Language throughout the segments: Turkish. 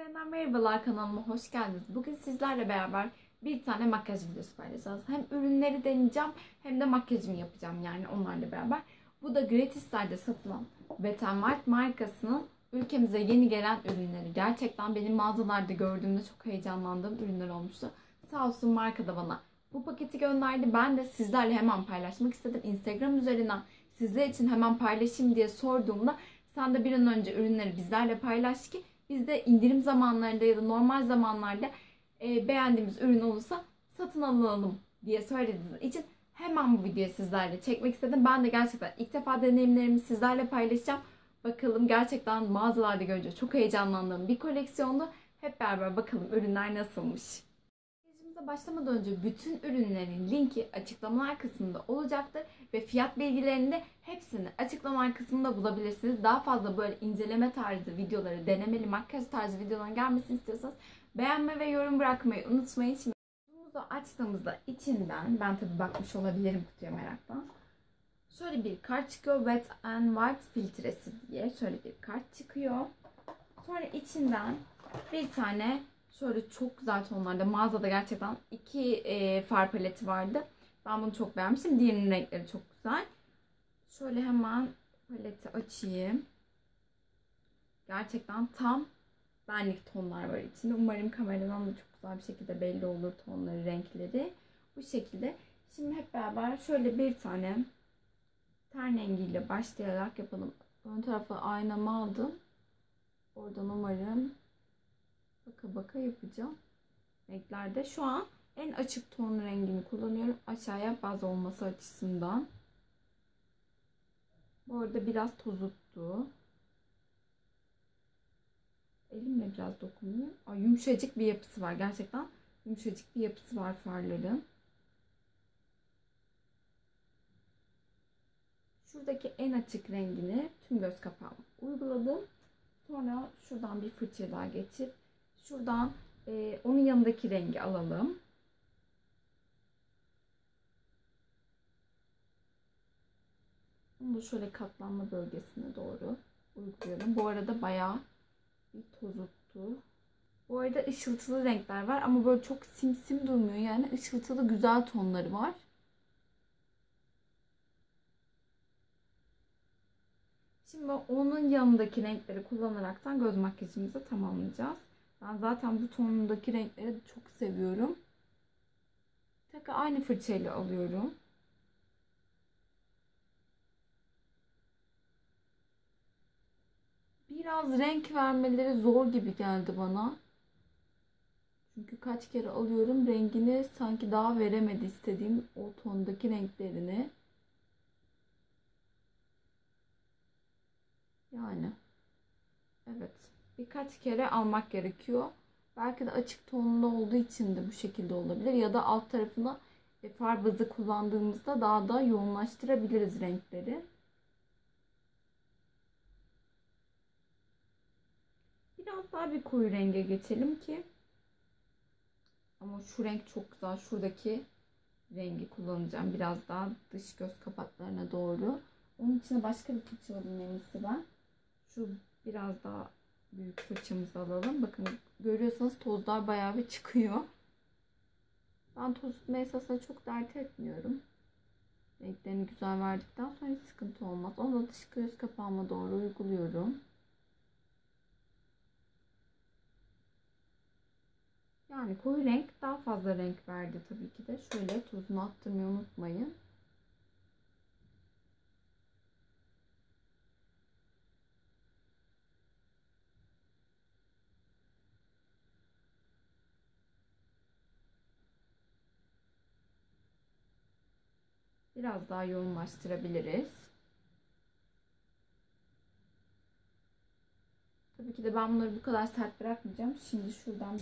yeniden merhabalar kanalıma hoş geldiniz. Bugün sizlerle beraber bir tane makyaj videosu paylaşacağız. Hem ürünleri deneyeceğim hem de makyajımı yapacağım yani onlarla beraber. Bu da Gratis'lerde satılan Wet n Wild markasının ülkemize yeni gelen ürünleri. Gerçekten benim mağazalarda gördüğümde çok heyecanlandığım ürünler olmuştu. Sağ olsun marka da bana bu paketi gönderdi. Ben de sizlerle hemen paylaşmak istedim. Instagram üzerinden sizler için hemen paylaşayım diye sorduğumda sen de bir an önce ürünleri bizlerle paylaş ki biz de indirim zamanlarında ya da normal zamanlarda e, beğendiğimiz ürün olursa satın alalım diye söylediğiniz için hemen bu videoyu sizlerle çekmek istedim. Ben de gerçekten ilk defa deneyimlerimi sizlerle paylaşacağım. Bakalım gerçekten mağazalarda görünce çok heyecanlandığım bir koleksiyondu. Hep beraber bakalım ürünler nasılmış. Makyajımıza başlamadan önce bütün ürünlerin linki açıklamalar kısmında olacaktır ve fiyat bilgilerini de hepsini açıklamalar kısmında bulabilirsiniz. Daha fazla böyle inceleme tarzı videoları, denemeli makyaj tarzı videoların gelmesini istiyorsanız beğenme ve yorum bırakmayı unutmayın. Şimdi kutumuzu açtığımızda içinden, ben tabi bakmış olabilirim kutuya meraktan. Şöyle bir kart çıkıyor. Wet and White filtresi diye şöyle bir kart çıkıyor. Sonra içinden bir tane Şöyle çok güzel tonlarda. Mağazada gerçekten iki e, far paleti vardı. Ben bunu çok beğenmiştim. Diğerinin renkleri çok güzel. Şöyle hemen paleti açayım. Gerçekten tam benlik tonlar var içinde. Umarım kameradan da çok güzel bir şekilde belli olur tonları, renkleri. Bu şekilde. Şimdi hep beraber şöyle bir tane ten rengiyle başlayarak yapalım. Ön tarafı aynamı aldım. Oradan umarım baka baka yapacağım. Renklerde şu an en açık ton rengini kullanıyorum. Aşağıya baz olması açısından. Bu arada biraz tozuttu. Elimle biraz dokunayım. Ay, yumuşacık bir yapısı var gerçekten. Yumuşacık bir yapısı var farların. Şuradaki en açık rengini tüm göz kapağıma uyguladım. Sonra şuradan bir fırça daha geçip Şuradan e, onun yanındaki rengi alalım. Bunu şöyle katlanma bölgesine doğru uygulayalım. Bu arada bayağı bir tozuttu. Bu arada ışıltılı renkler var ama böyle çok simsim durmuyor. Yani ışıltılı güzel tonları var. Şimdi onun yanındaki renkleri kullanaraktan göz makyajımızı tamamlayacağız. Ben zaten bu tonundaki renkleri çok seviyorum. Tekrar aynı fırçayla alıyorum. Biraz renk vermeleri zor gibi geldi bana. Çünkü kaç kere alıyorum rengini sanki daha veremedi istediğim o tondaki renklerini. Yani evet birkaç kere almak gerekiyor. Belki de açık tonunda olduğu için de bu şekilde olabilir. Ya da alt tarafına far bazı kullandığımızda daha da yoğunlaştırabiliriz renkleri. Biraz daha bir koyu renge geçelim ki. Ama şu renk çok güzel. Şuradaki rengi kullanacağım. Biraz daha dış göz kapaklarına doğru. Onun için başka bir fırça alayım en iyisi ben. Şu biraz daha büyük fırçamızı alalım. Bakın görüyorsanız tozlar bayağı bir çıkıyor. Ben toz tutma esasında çok dert etmiyorum. Renklerini güzel verdikten sonra hiç sıkıntı olmaz. Onu da dış göz kapağıma doğru uyguluyorum. Yani koyu renk daha fazla renk verdi tabii ki de. Şöyle tozunu attırmayı unutmayın. Biraz daha yoğunlaştırabiliriz. Tabii ki de ben bunları bu kadar sert bırakmayacağım. Şimdi şuradan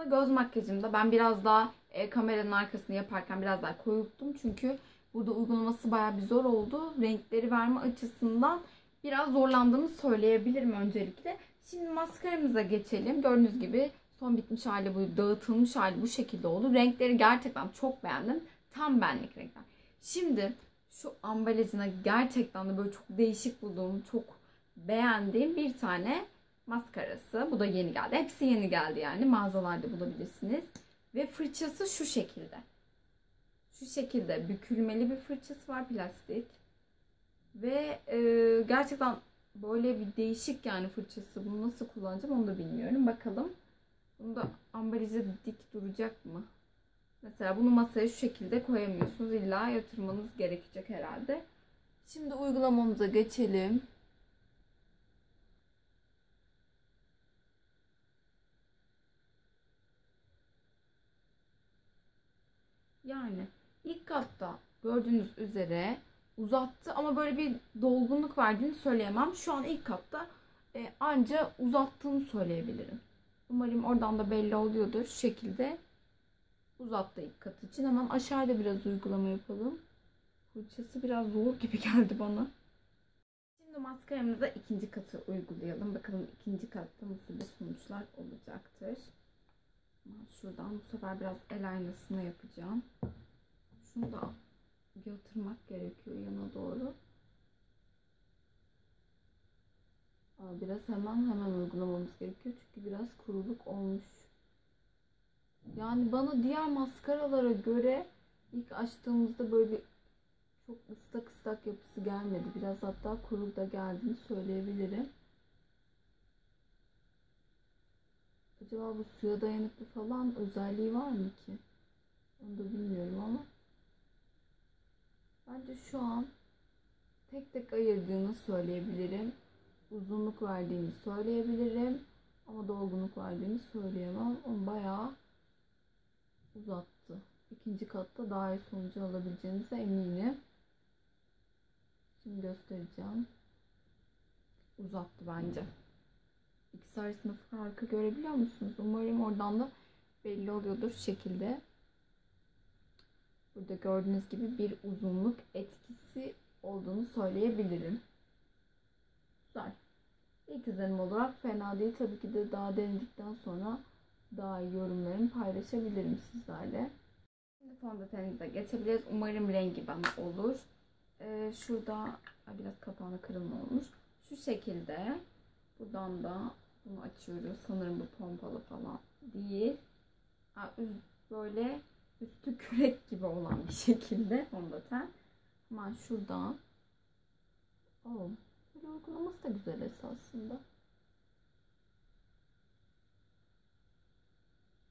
makyajımda, göz makyajımda ben biraz daha e, kameranın arkasını yaparken biraz daha koyulttum. Çünkü burada uygulaması bayağı bir zor oldu. Renkleri verme açısından biraz zorlandığımı söyleyebilirim öncelikle. Şimdi maskaramıza geçelim. Gördüğünüz gibi son bitmiş hali bu, dağıtılmış hali bu şekilde oldu. Renkleri gerçekten çok beğendim. Tam benlik renkler. Şimdi şu ambalajına gerçekten de böyle çok değişik bulduğum, çok beğendiğim bir tane maskarası. Bu da yeni geldi. Hepsi yeni geldi yani. Mağazalarda bulabilirsiniz. Ve fırçası şu şekilde. Şu şekilde bükülmeli bir fırçası var plastik. Ve e, gerçekten böyle bir değişik yani fırçası. Bunu nasıl kullanacağım onu da bilmiyorum. Bakalım. Bunu da ambalize dik duracak mı? Mesela bunu masaya şu şekilde koyamıyorsunuz. İlla yatırmanız gerekecek herhalde. Şimdi uygulamamıza geçelim. Yani ilk katta gördüğünüz üzere uzattı ama böyle bir dolgunluk verdiğini söyleyemem. Şu an ilk katta e, anca uzattığını söyleyebilirim. Umarım oradan da belli oluyordur. Şekilde uzattı ilk kat için. Hemen aşağıda biraz uygulama yapalım. Fırçası biraz zor gibi geldi bana. Şimdi maskaramıza ikinci katı uygulayalım. Bakalım ikinci katta nasıl bir sonuçlar olacaktır. Şuradan bu sefer biraz el aynasını yapacağım. Şunu da yatırmak gerekiyor yana doğru. Biraz hemen hemen uygulamamız gerekiyor. Çünkü biraz kuruluk olmuş. Yani bana diğer maskaralara göre ilk açtığımızda böyle çok ıslak ıslak yapısı gelmedi. Biraz hatta kuru da geldiğini söyleyebilirim. Acaba bu suya dayanıklı falan özelliği var mı ki? Onu da bilmiyorum ama. Bence şu an tek tek ayırdığını söyleyebilirim. Uzunluk verdiğini söyleyebilirim. Ama dolgunluk verdiğini söyleyemem. Onu bayağı uzattı. İkinci katta daha iyi sonucu alabileceğinize eminim. Şimdi göstereceğim. Uzattı bence. İkisi arasında farkı görebiliyor musunuz? Umarım oradan da belli oluyordur şekilde. Burada gördüğünüz gibi bir uzunluk etkisi olduğunu söyleyebilirim. Güzel. İlk izlenim olarak fena değil. Tabii ki de daha denedikten sonra daha iyi yorumlarımı paylaşabilirim sizlerle. Şimdi fondötenimize geçebiliriz. Umarım rengi bana olur. Ee, şurada biraz kapağına kırılma olmuş. Şu şekilde buradan da bunu açıyoruz. Sanırım bu pompalı falan değil. Böyle üstü kürek gibi olan bir şekilde fondöten. Hemen şuradan. Oh, böyle uygulaması da güzel esasında.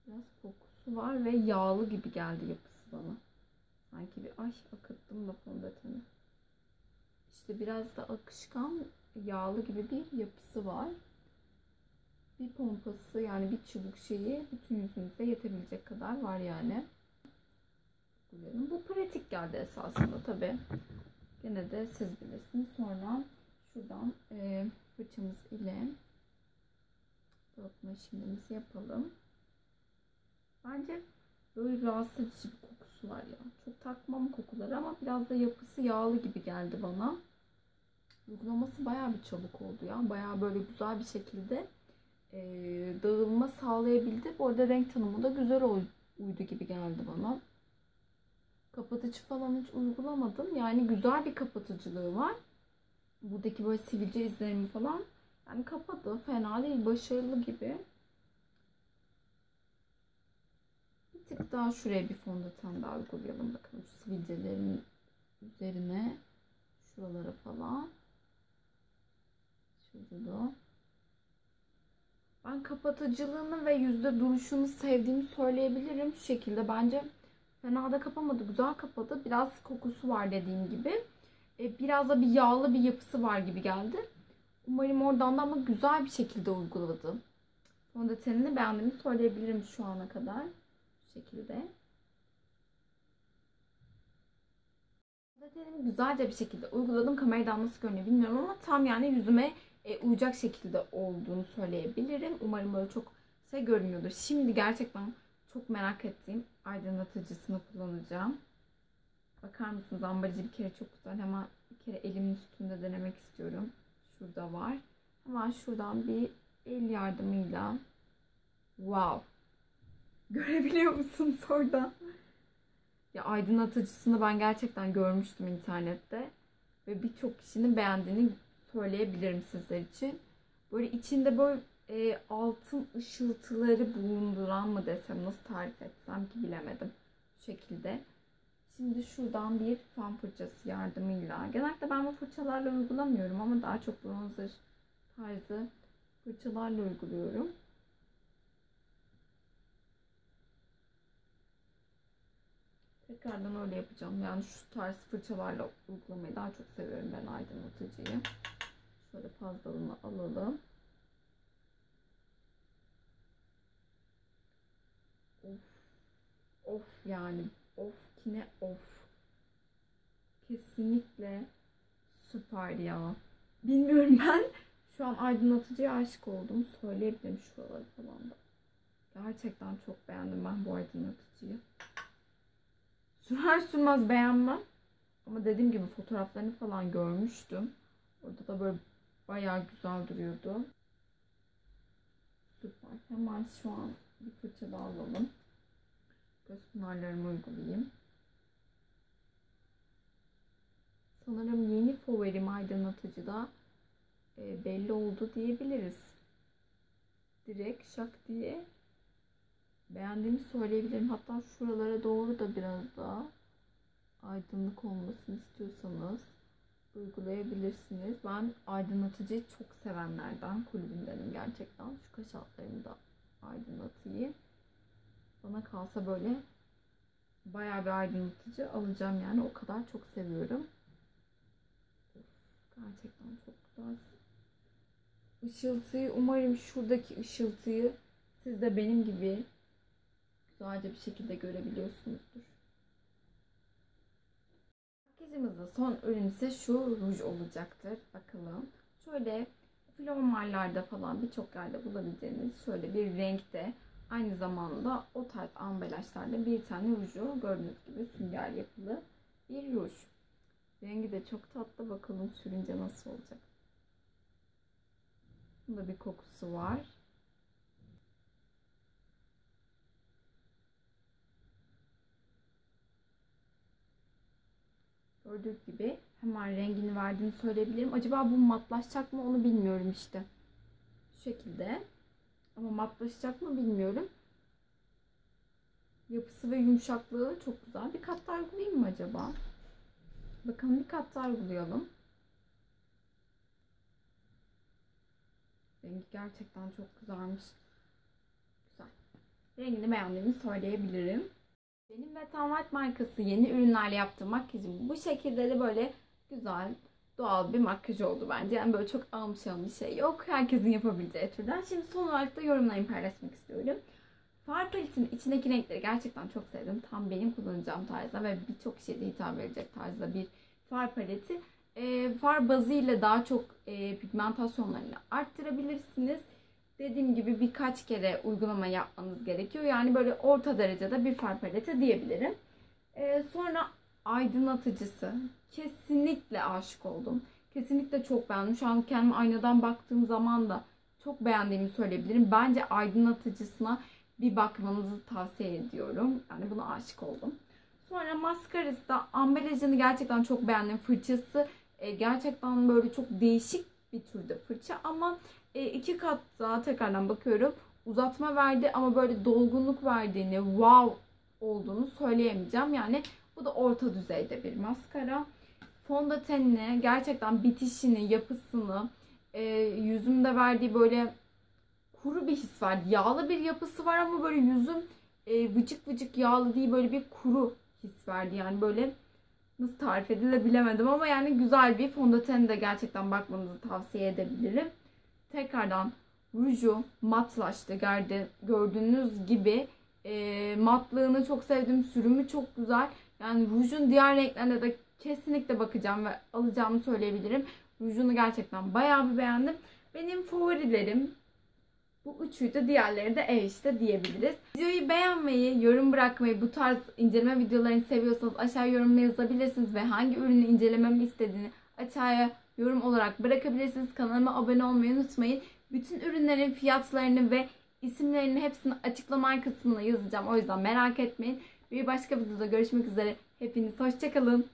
Biraz kokusu var ve yağlı gibi geldi yapısı bana. Sanki bir ay akıttım da fondöteni. İşte biraz da akışkan yağlı gibi bir yapısı var. Bir pompası yani bir çubuk şeyi bütün yüzünüze yetebilecek kadar var yani. Bu pratik geldi esasında tabi. Gene de siz bilirsiniz. Sonra şuradan e, fırçamız ile dağıtma işlemimizi yapalım. Bence böyle rahatsız edici bir kokusu var ya. Çok takmam kokuları ama biraz da yapısı yağlı gibi geldi bana. Uygulaması baya bir çabuk oldu ya. Baya böyle güzel bir şekilde e, dağılma sağlayabildi. Bu arada renk tanımı da güzel uydu gibi geldi bana. Kapatıcı falan hiç uygulamadım. Yani güzel bir kapatıcılığı var. Buradaki böyle sivilce izlerimi falan yani kapadı. Fena değil. Başarılı gibi. Bir tık daha şuraya bir fondöten daha uygulayalım. Bakalım sivilcelerin üzerine. Şuralara falan. Şurada da. Ben kapatıcılığını ve yüzde duruşunu sevdiğimi söyleyebilirim. Şu şekilde bence fena da kapamadı. Güzel kapadı. Biraz kokusu var dediğim gibi. E, biraz da bir yağlı bir yapısı var gibi geldi. Umarım oradan da ama güzel bir şekilde uyguladı. Fondötenini beğendiğimi söyleyebilirim şu ana kadar. Bu şekilde. Fondötenimi güzelce bir şekilde uyguladım. Kameradan nasıl görünüyor bilmiyorum ama tam yani yüzüme e, uyacak şekilde olduğunu söyleyebilirim. Umarım böyle çok şey görünüyordur. Şimdi gerçekten çok merak ettiğim aydınlatıcısını kullanacağım. Bakar mısınız ambalajı bir kere çok güzel. Hemen bir kere elimin üstünde denemek istiyorum. Şurada var. Hemen şuradan bir el yardımıyla wow görebiliyor musunuz orada? Ya aydınlatıcısını ben gerçekten görmüştüm internette ve birçok kişinin beğendiğini söyleyebilirim sizler için. Böyle içinde böyle e, altın ışıltıları bulunduran mı desem nasıl tarif etsem ki bilemedim. Bu şekilde. Şimdi şuradan bir fan fırçası yardımıyla. Genellikle ben bu fırçalarla uygulamıyorum ama daha çok bronzer tarzı fırçalarla uyguluyorum. Tekrardan öyle yapacağım. Yani şu tarz fırçalarla uygulamayı daha çok seviyorum ben aydınlatıcıyı. Şöyle fazlalığını alalım. Of. Of yani. Of kine of. Kesinlikle süper ya. Bilmiyorum ben şu an aydınlatıcıya aşık oldum. Söyleyebilirim şuraları falan da. Gerçekten çok beğendim ben bu aydınlatıcıyı. Sürer sürmez beğenmem. Ama dediğim gibi fotoğraflarını falan görmüştüm. Orada da böyle bayağı güzel duruyordu. Süper. Hemen şu an bir fırça daha alalım. Göz pınarlarımı uygulayayım. Sanırım yeni favorim aydınlatıcıda e, belli oldu diyebiliriz. Direkt şak diye beğendiğimi söyleyebilirim. Hatta şuralara doğru da biraz daha aydınlık olmasını istiyorsanız uygulayabilirsiniz. Ben aydınlatıcıyı çok sevenlerden kulübündenim gerçekten. Şu kaş altlarını da aydınlatayım. Bana kalsa böyle bayağı bir aydınlatıcı alacağım yani. O kadar çok seviyorum. Gerçekten çok güzel. Işıltıyı umarım şuradaki ışıltıyı siz de benim gibi güzelce bir şekilde görebiliyorsunuzdur. Makyajımızda son ürün ise şu ruj olacaktır. Bakalım. Şöyle flormallarda falan birçok yerde bulabileceğiniz şöyle bir renkte aynı zamanda o tarz ambalajlarda bir tane ruju gördüğünüz gibi sünger yapılı bir ruj. Rengi de çok tatlı. Bakalım sürünce nasıl olacak. Bunda bir kokusu var. Gördüğünüz gibi hemen rengini verdiğini söyleyebilirim. Acaba bu matlaşacak mı onu bilmiyorum işte. Şu şekilde. Ama matlaşacak mı bilmiyorum. Yapısı ve yumuşaklığı çok güzel. Bir kat daha uygulayayım mı acaba? Bakalım bir kat daha uygulayalım. Rengi gerçekten çok güzelmiş. Güzel. Rengini beğendiğimi söyleyebilirim. Benim ve Tam White markası yeni ürünlerle yaptığım makyajım bu şekilde de böyle güzel, doğal bir makyaj oldu bence. Yani böyle çok almışan bir şey yok. Herkesin yapabileceği türden. Şimdi son olarak da yorumlarımı paylaşmak istiyorum. Far paletinin içindeki renkleri gerçekten çok sevdim. Tam benim kullanacağım tarzda ve birçok kişiye de hitap edecek tarzda bir far paleti. E, far bazıyla daha çok e, pigmentasyonlarını arttırabilirsiniz. Dediğim gibi birkaç kere uygulama yapmanız gerekiyor. Yani böyle orta derecede bir far paleti diyebilirim. E, sonra aydınlatıcısı. Kesinlikle aşık oldum. Kesinlikle çok beğendim. Şu an kendime aynadan baktığım zaman da çok beğendiğimi söyleyebilirim. Bence aydınlatıcısına bir bakmanızı tavsiye ediyorum. Yani buna aşık oldum. Sonra maskarası da ambalajını gerçekten çok beğendim. Fırçası e, gerçekten böyle çok değişik bir türde fırça ama e, iki kat daha tekrardan bakıyorum. Uzatma verdi ama böyle dolgunluk verdiğini, wow olduğunu söyleyemeyeceğim. Yani bu da orta düzeyde bir maskara. Fondötenini gerçekten bitişini, yapısını, e, yüzümde verdiği böyle kuru bir his var. Yağlı bir yapısı var ama böyle yüzüm e, vıcık vıcık yağlı değil böyle bir kuru his verdi. Yani böyle nasıl tarif edilir bilemedim ama yani güzel bir fondöten de gerçekten bakmanızı tavsiye edebilirim. Tekrardan ruju matlaştı gördüğünüz gibi e, matlığını çok sevdim. Sürümü çok güzel. Yani rujun diğer renklerine de kesinlikle bakacağım ve alacağımı söyleyebilirim. Rujunu gerçekten bayağı bir beğendim. Benim favorilerim bu üçüydü. Diğerleri de e işte diyebiliriz. Videoyu beğenmeyi, yorum bırakmayı, bu tarz inceleme videolarını seviyorsanız aşağı yorumla yazabilirsiniz ve hangi ürünü incelememi istediğini aşağıya yorum olarak bırakabilirsiniz. Kanalıma abone olmayı unutmayın. Bütün ürünlerin fiyatlarını ve isimlerini hepsini açıklama kısmına yazacağım. O yüzden merak etmeyin. Bir başka videoda görüşmek üzere. Hepiniz hoşçakalın.